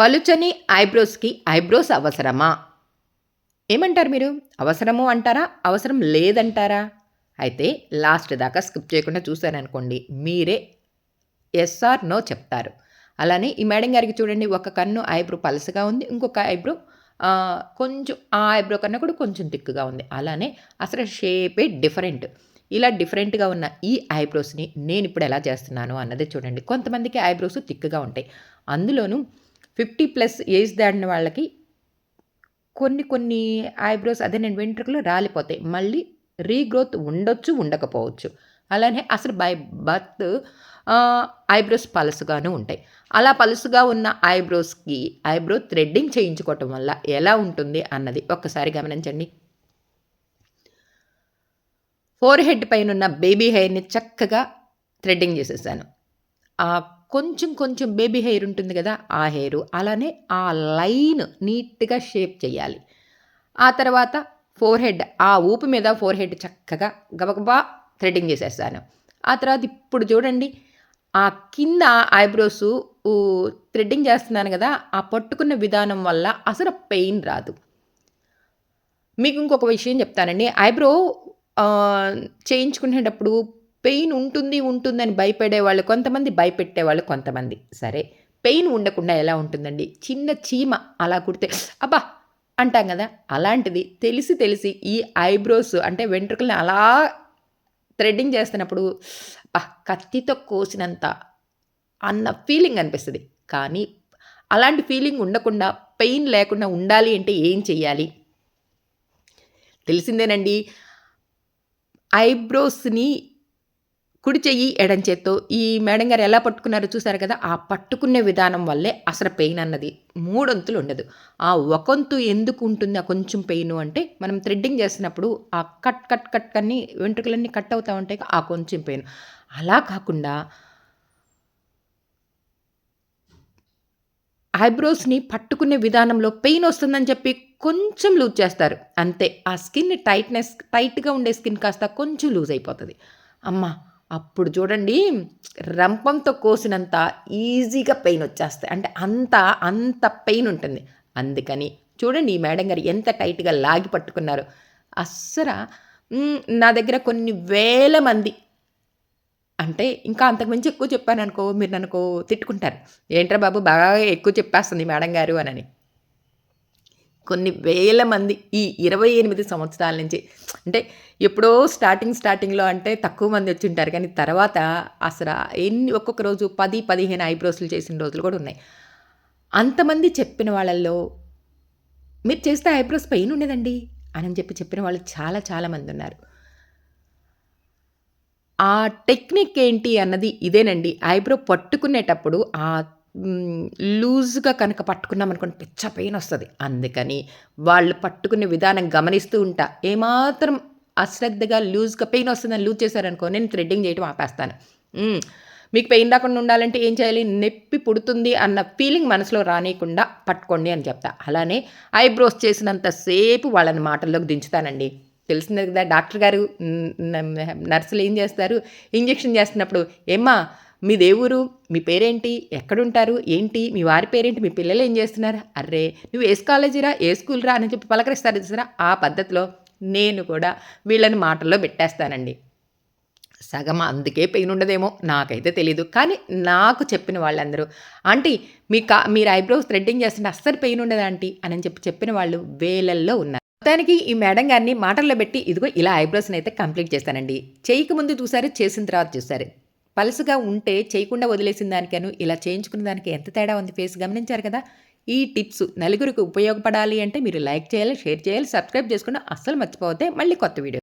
పలుచని ఐబ్రోస్కి ఐబ్రోస్ అవసరమా? ఏమంటారు మీరు? అవసరము అంటారా? అవసరం లేదంటారా? అయితే లాస్ట్ దాకా స్కిప్ చేయకుండా చూశారనుకోండి మీరే ఎస్ఆర్ నో చెప్తారు. అలానే ఈ మేడం గారికి చూడండి ఒక కన్ను ఐబ్రో పలసగా ఉంది ఇంకొక ఐబ్రో కొంచెం ఆ ఐబ్రో కన్నా కూడా కొంచెం థిక్గా ఉంది. అలానే అసలు షేపే డిఫరెంట్. ఇలా డిఫరెంట్గా ఉన్న ఈ ఐబ్రోస్ని నేను ఇప్పుడు ఎలా చేస్తున్నాను అన్నది చూడండి. కొంతమందికి ఐబ్రోస్ థిక్గా ఉంటాయి. అందులోనూ ఫిఫ్టీ ప్లస్ ఏజ్ దాడిన వాళ్ళకి కొన్ని కొన్ని ఐబ్రోస్ అదే నేను వెంట్రుకలు రాలిపోతాయి. మళ్ళీ రీగ్రోత్ ఉండొచ్చు ఉండకపోవచ్చు. అలానే అసలు బై బర్త్ ఐబ్రోస్ పలుసుగాను ఉంటాయి. అలా పలుసుగా ఉన్న ఐబ్రోస్కి ఐబ్రో థ్రెడ్డింగ్ చేయించుకోవటం వల్ల ఎలా ఉంటుంది అన్నది ఒక్కసారి గమనించండి. ఫోర్ హెడ్ పైన ఉన్న బేబీ హెయిర్ని చక్కగా థ్రెడ్డింగ్ చేసేసాను. ఆ కొంచెం కొంచెం బేబీ హెయిర్ ఉంటుంది కదా ఆ హెయిర్ అలానే ఆ లైన్ నీట్గా షేప్ చేయాలి. ఆ తర్వాత ఫోర్ హెడ్ ఆ ఊపు మీద ఫోర్ హెడ్ చక్కగా గబగబా థ్రెడ్డింగ్ చేసేస్తాను. ఆ తర్వాత ఇప్పుడు చూడండి ఆ కింద ఐబ్రోస్ థ్రెడ్డింగ్ చేస్తున్నాను కదా ఆ పట్టుకున్న విధానం వల్ల అసలు పెయిన్ రాదు. మీకు ఇంకొక విషయం చెప్తానండి. ఐబ్రో చేయించుకునేటప్పుడు పెయిన్ ఉంటుంది ఉంటుందని భయపడేవాళ్ళు కొంతమంది భయపెట్టేవాళ్ళు కొంతమంది. సరే పెయిన్ ఉండకుండా ఎలా ఉంటుందండి? చిన్న చీమ అలా కుడితే అబ్బా! అంటాం కదా అలాంటిది తెలిసి తెలిసి ఈ ఐబ్రోస్ అంటే వెంట్రుకల్ని అలా థ్రెడ్డింగ్ చేస్తున్నప్పుడు కత్తితో కోసినంత అన్న ఫీలింగ్ అనిపిస్తుంది. కానీ అలాంటి ఫీలింగ్ ఉండకుండా పెయిన్ లేకుండా ఉండాలి అంటే ఏం చెయ్యాలి? తెలిసిందేనండి? ఐబ్రోస్ని కుడి చెయ్యి ఎడం చేత్తో. ఈ మేడం గారు ఎలా పట్టుకున్నారో చూసారు కదా ఆ పట్టుకునే విధానం వల్లే అసలు పెయిన్ అన్నది మూడొంతులు ఉండదు. ఆ ఒకంతు ఎందుకు ఉంటుంది? ఆ కొంచెం పెయిన్ అంటే మనం థ్రెడ్డింగ్ చేసినప్పుడు ఆ కట్ కట్ కట్ అన్ని వెంట్రుకలన్నీ కట్ అవుతూ ఉంటాయి ఆ కొంచెం పెయిన్. అలా కాకుండా ఐబ్రోస్ని పట్టుకునే విధానంలో పెయిన్ వస్తుందని చెప్పి కొంచెం లూజ్ చేస్తారు. అంతే. ఆ స్కిన్ టైట్నెస్ టైట్గా ఉండే స్కిన్ కాస్త కొంచెం లూజ్ అయిపోతుంది. అమ్మ! అప్పుడు చూడండి రంపంతో కోసినంత ఈజీగా పెయిన్ వచ్చేస్తాయి. అంటే అంత అంత పెయిన్ ఉంటుంది. అందుకని చూడండి ఈ మేడం గారు ఎంత టైట్గా లాగి పట్టుకున్నారు. అస్సర నా దగ్గర కొన్ని వేల మంది. అంటే ఇంకా అంతకుమించి ఎక్కువ చెప్పాను అనుకో మీరు నన్నుకో తిట్టుకుంటారు. ఏంట్రా బాబు బాగా ఎక్కువ చెప్పేస్తుంది మేడం గారు అని. కొన్ని వేల మంది ఈ ఇరవై ఎనిమిది సంవత్సరాల నుంచి అంటే ఎప్పుడో స్టార్టింగ్ స్టార్టింగ్లో అంటే తక్కువ మంది వచ్చి ఉంటారు. కానీ తర్వాత అసలు ఎన్ని ఒక్కొక్క రోజు పది పదిహేను ఐబ్రోస్లు చేసిన రోజులు కూడా ఉన్నాయి. అంతమంది చెప్పిన వాళ్ళల్లో మీరు చేస్తే ఐబ్రోస్ పెయిన్ ఉండేదండి అని చెప్పి చెప్పిన వాళ్ళు చాలా చాలామంది ఉన్నారు. ఆ టెక్నిక్ ఏంటి అన్నది ఇదేనండి. ఐబ్రో పట్టుకునేటప్పుడు ఆ లూజ్గా కనుక పట్టుకున్నాం అనుకోండి పిచ్చ పెయిన్ వస్తుంది. అందుకని వాళ్ళు పట్టుకునే విధానం గమనిస్తూ ఉంటా. ఏమాత్రం అశ్రద్ధగా లూజ్గా పెయిన్ వస్తుందని లూజ్ చేశారనుకో నేను థ్రెడ్డింగ్ చేయడం ఆపేస్తాను. మీకు పెయిన్ రాకుండా ఉండాలంటే ఏం చేయాలి? నొప్పి పుడుతుంది అన్న ఫీలింగ్ మనసులో రానియకుండా పట్టుకోండి అని చెప్తా. అలానే ఐబ్రోస్ చేసినంతసేపు వాళ్ళని మాటల్లోకి దించుతానండి. తెలిసిందే కదా డాక్టర్ గారు నర్సులు ఏం చేస్తారు? ఇంజెక్షన్ చేస్తున్నప్పుడు ఏమ్మా మీ దేవురు మీ పేరేంటి ఎక్కడుంటారు ఏంటి మీ వారి పేరేంటి మీ పిల్లలు ఏం చేస్తున్నారు? అర్రే నువ్వు ఏ కాలేజీరా ఏ స్కూల్ రా అని చెప్పి పలకరిస్తారు చూసారా? ఆ పద్ధతిలో నేను కూడా వీళ్ళని మాటల్లో పెట్టేస్తానండి. సగం అందుకే పెయిన్ ఉండదేమో నాకైతే తెలీదు. కానీ నాకు చెప్పిన వాళ్ళందరూ ఆంటీ మీ కా మీరు ఐబ్రోస్ థ్రెడ్డింగ్ చేస్తుంటే అస్సలు పెయిన్ ఉండదా ఆంటీ? అని చెప్పి చెప్పిన వాళ్ళు వేలల్లో ఉన్నారు. మొత్తానికి ఈ మేడం గారిని మాటల్లో పెట్టి ఇదిగో ఇలా ఐబ్రోస్ని అయితే కంప్లీట్ చేస్తానండి. చేయక ముందు చూసారు చేసిన తర్వాత చూసారు పలుసుగా ఉంటే చేయకుండా వదిలేసిన దానికను ఇలా చేయించుకున్న దానికి ఎంత తేడా ఉంది ఫేస్? గమనించారు కదా? ఈ టిప్స్ నలుగురికి ఉపయోగపడాలి అంటే మీరు లైక్ చేయాలి షేర్ చేయాలి సబ్స్క్రైబ్ చేసుకుని అస్సలు మర్చిపోతే మళ్ళీ కొత్త వీడియో